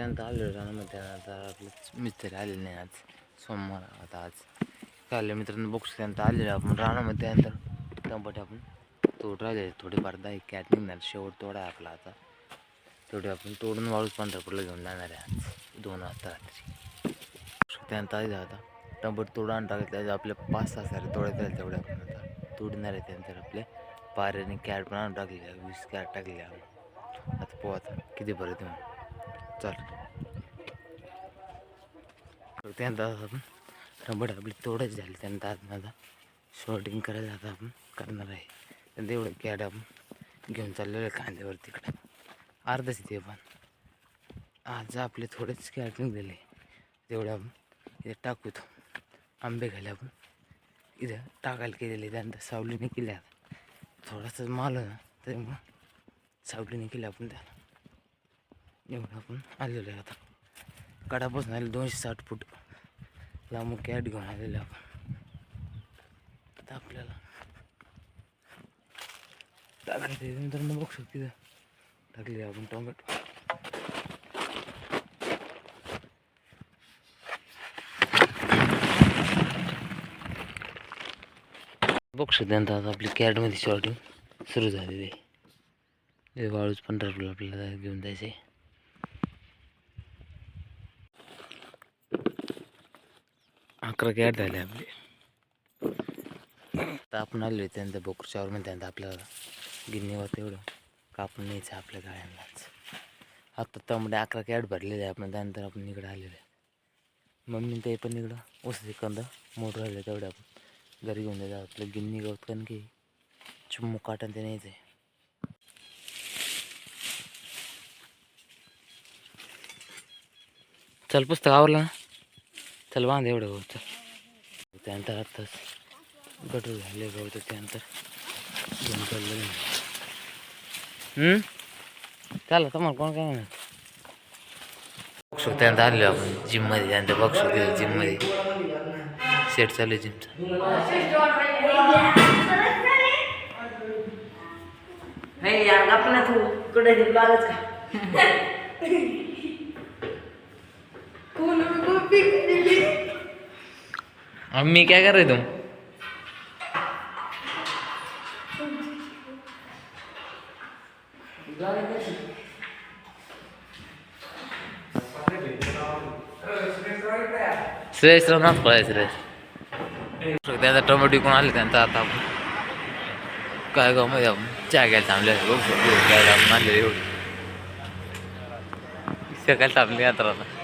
त्यानंतर आलेलो रानामध्ये. आता आपले मिस्त्री आलेले नाही आज. सोमवार आता आज. काल मित्रांनो बघू त्यानंतर आलेलो आपण. रानामध्ये त्यानंतर टंपट आपण तोड राहिले. थोडेफार दहा एक कॅट निघणार. शेवट तोडा आपला आता. तेवढे आपण तोडून वाळूच पंढरपूरला घेऊन जाणार आहे आज. दोन वाजता रात्री. त्यानंतर आले आता. टमाटे तोडून आणून टाकले. त्याचे आपले पाच सहा सारे तोडायचे राहिले तेवढे आपण आता तोडणार आहे त्यानंतर आपले पाऱ्याने कॅट पण आणून टाकलेले आहे. वीस कॅट टाकलेले आहे आपण. आता पोहा आता किती बरं तुम्ही चल. त्यानंतर आपण रबड आपली तोडच झाली. त्यानंतर आता आता शॉर्टिंग करायला आता आपण करणार आहे. त्यांना एवढं कॅड आपण घेऊन चाललेलं आहे कांद्यावर तिकडं. अर्धच ते पण. आज आपले थोडेच कॅट निघलेले. तेवढं आपण इथे टाकू तो आंबे घाले आपण इथं टाकायला केलेले त्यानंतर सावलीने केल्या थोडासा माल आहे ना त्यामुळं सावलीने केल्या आपण त्याला. एवढं आपण आलेलो आहे आता. कडापासून आले दोनशे साठ फूट. लांबून कॅट घेऊन आलेले आपण. आता आपल्याला टाकायचं नंतर मग बघू शकतो तिथं. टाकले आपण टोमॅटो. बघू शकतो नंतर आता आपली कॅटमध्ये शॉर्टिंग सुरू झालेली आहे. वाळूच पंधरा पंढरपूरला आपल्याला घेऊन जायचं आहे अकरा कॅट झाले आपले. आता आपण आलो त्यानंतर बोकरच्यावर मध्ये त्यानंतर आपल्याला गिन्नीवर तेवढं. कापून न्यायचं आहे आपल्या गाळ्यांनाच आता त्यामध्ये अकरा कॅट भरलेले आहे आपण त्यानंतर आपण इकडे आलेलो आहे. मम्मी ते पण इकडं उसाचे कंद मोठं राहिले तेवढे आपण. घरी घेऊन जायचं आपलं गिन्नी गवत कारण की चुम्मू काटन ते न्यायचं आहे चल पुस्तक आवडलं ना? चल बांध एवढं गवत चल त्यानंतर आत्ताच गटर झाले गवत त्यानंतर घेऊन चाललं चला तुम्हाला कोण काय म्हणत? बघू त्यानंतर आलेलो आपण जिममध्ये त्यानंतर बघू शकतो जिममध्ये सेट चालू आहे जिमचा तू. का? अम्मी क्या कर रहे तुम श्रेयस राहणार पळाय श्रेयस त्याचा टोमॅटो कोण आले त्यांचा आता काय गावमध्ये आपण चहा घ्यायला थांबले बघू घ्यायला आपण एवढी. सकाळी थांबली यात्रा आता.